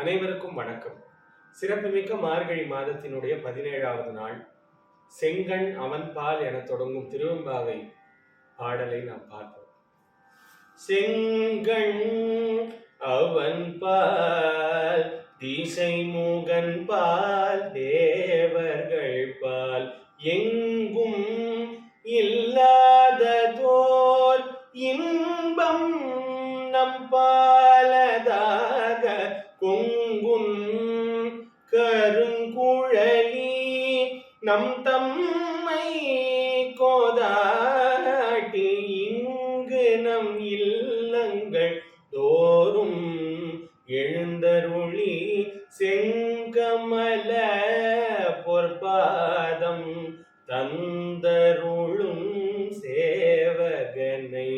அனைவருக்கும் வணக்கம். சிறப்புமிக்க மார்கழி மாதத்தினுடைய பதினேழாவது நாள். செங்கண் அவன்பால் என தொடங்கும் திருவம்பாவை பாடலை நாம் பார்ப்போம். செங்கண் அவன்பால் திசை மூகன் பால் தேவர்கள் பால் எங்கும் இல்லாததோர் இன்பம் நம்பால் கொங்கும் கருங்குழலி நம் தம்மை கோதாட்டி இங்கு நம் இல்லங்கள் தோறும் எழுந்தருளி செங்கமல பொற்பாதம் தந்தருளும் சேவகனை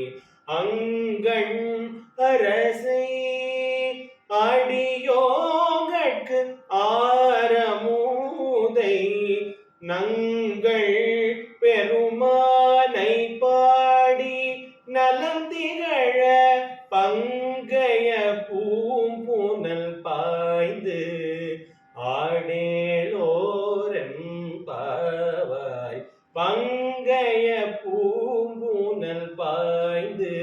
அங்கண் அரசை நங்கள் பெருமானை பாடி நலந்திகழ பங்கைய பூம்புனல் பாய்ந்து ஆடேலோரம்பாவாய் பங்கைய பூம்புனல் பாய்ந்து